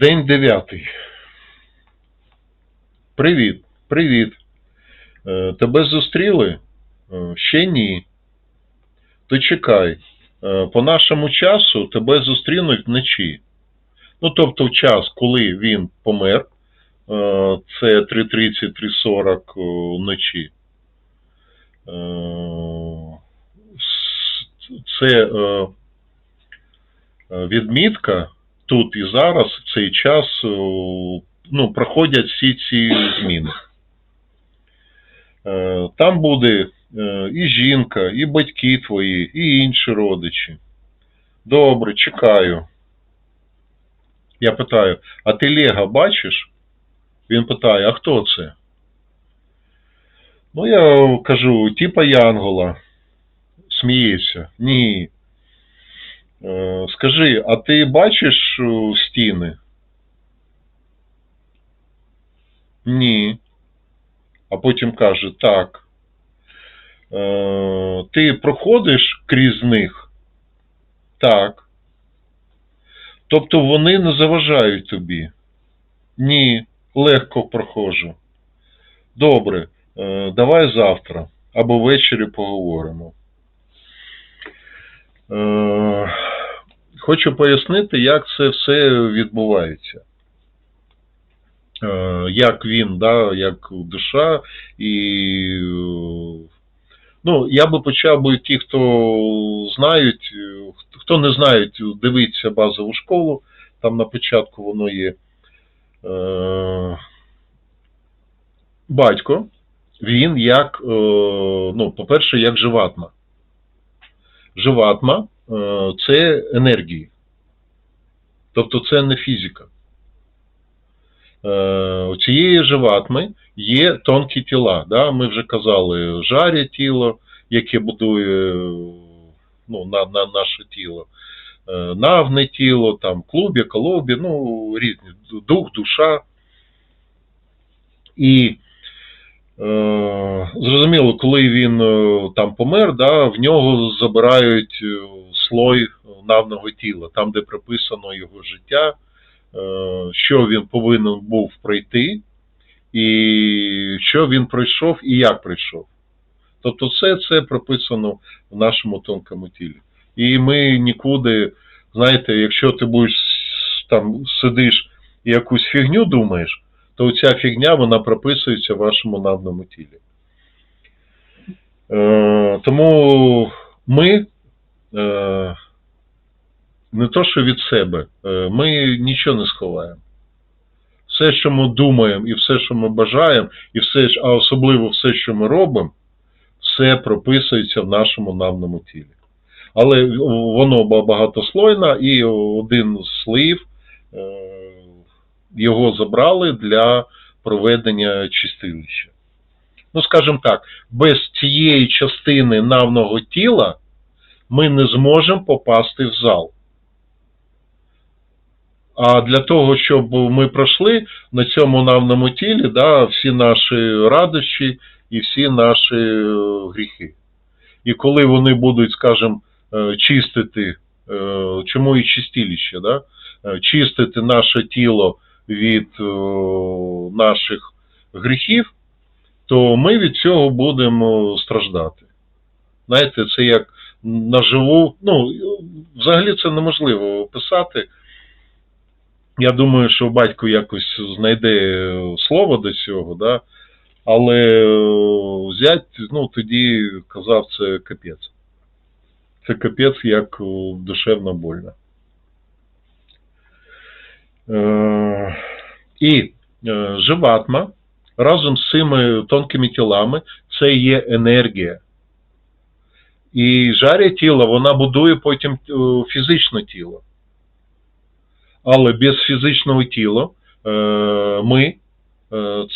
День дев'ятий. Привіт, привіт. Е, Тебе зустріли? Е, Ще ні. То чекай. Е, По нашому часу тебе зустрінуть вночі. Ну, тобто, в час, коли він помер, це 3.30, 3.40 вночі. Це відмітка тут і зараз, в цей час, е, ну, проходять всі ці зміни. Е, Там буде е, і жінка, і батьки твої, і інші родичі. Добре, чекаю. Я питаю, а ти Лего бачиш? Він питає, а хто це? Ну, я кажу, типа Янгола. Сміється. Ні. Е, Скажи, а ти бачиш е, стіни? Ні. А потім каже, так. Е, Ти проходиш крізь них? Так. Тобто вони не заважають тобі? Ні, легко проходжу. Добре, давай завтра або ввечері поговоримо. Е, Хочу пояснити, як це все відбувається. Е, Як він, да, як душа, і ну, я би почав би ті, хто знають, хто не знають, дивіться базову школу, там на початку воно є. Е, Батько, він як, ну, по-перше, як живатма. Живатма е, це енергії. Тобто це не фізика. Е, У цієї живатми є тонкі тіла. Да? Ми вже казали, жарє тіло, яке будує ну, на, на наше тіло, Е, навне тіло, там, клубі, колобі, ну, різні, дух, душа. І зрозуміло, коли він е, там помер, да, в нього забирають е, слой навного тіла, там, де прописано його життя, е, що він повинен був пройти, і що він пройшов і як пройшов. Тобто все це прописано в нашому тонкому тілі. І ми нікуди, знаєте, якщо ти будеш там сидиш і якусь фігню думаєш, то ця фігня вона прописується в вашому навному тілі. Е, тому ми е, не то, що від себе, е, ми нічого не сховаємо. Все, що ми думаємо, і все, що ми бажаємо, і все, а особливо все, що ми робимо, все прописується в нашому навному тілі. Але воно багатослойне, і один з слоїв е, його забрали для проведення чистилища. Ну, скажімо так, без цієї частини навного тіла ми не зможемо попасти в зал. А для того, щоб ми пройшли на цьому навному тілі да, всі наші радощі і всі наші е, гріхи. І коли вони будуть, скажімо, е, чистити, е, чому і чистилище, да? чистити наше тіло від е, наших гріхів, то ми від цього будемо страждати. Знаєте, це як наживу, ну, взагалі це неможливо описати. Я думаю, що батько якось знайде слово до цього, да? але зять, ну, тоді казав, це капець. Це капець як е, душевно больно. Е, І е, живатма разом з цими тонкими тілами це є енергія. І жаря тіла, вона будує потім е, фізичне тіло. Але без фізичного тіла ми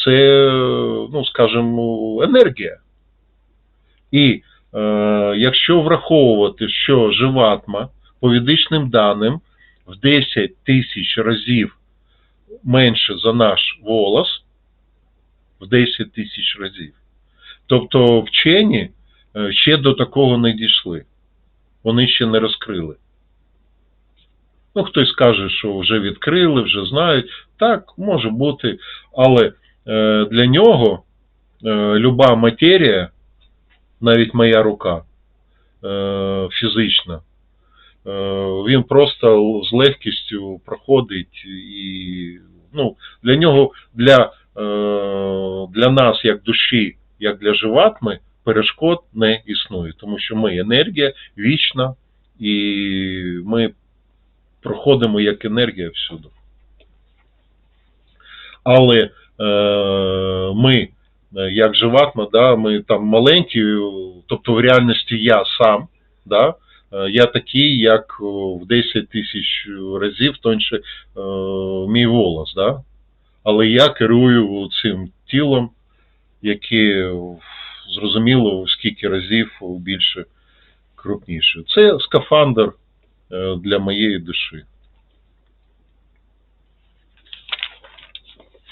це, ну, скажімо, енергія. І якщо враховувати, що живатма по відичним даним в 10 тисяч разів менше за наш волос, в 10 тисяч разів. Тобто вчені е, ще до такого не дійшли. Вони ще не розкрили. Ну, хтось каже, що вже відкрили, вже знають. Так, може бути, але е, для нього е, люба матерія, навіть моя рука е, фізична, він просто з легкістю проходить і ну, для нього, для, е, для нас, як душі, як для живатми, перешкод не існує, тому що ми енергія вічна, і ми проходимо як енергія всюди. Але е, ми, е, як живатма, да, ми там маленькі, тобто в реальності я сам, е, я такий, як в 10 тисяч разів тоньше е, мій волос, да? але я керую цим тілом, яке зрозуміло скільки разів більше крупніше. Це скафандр е, для моєї душі.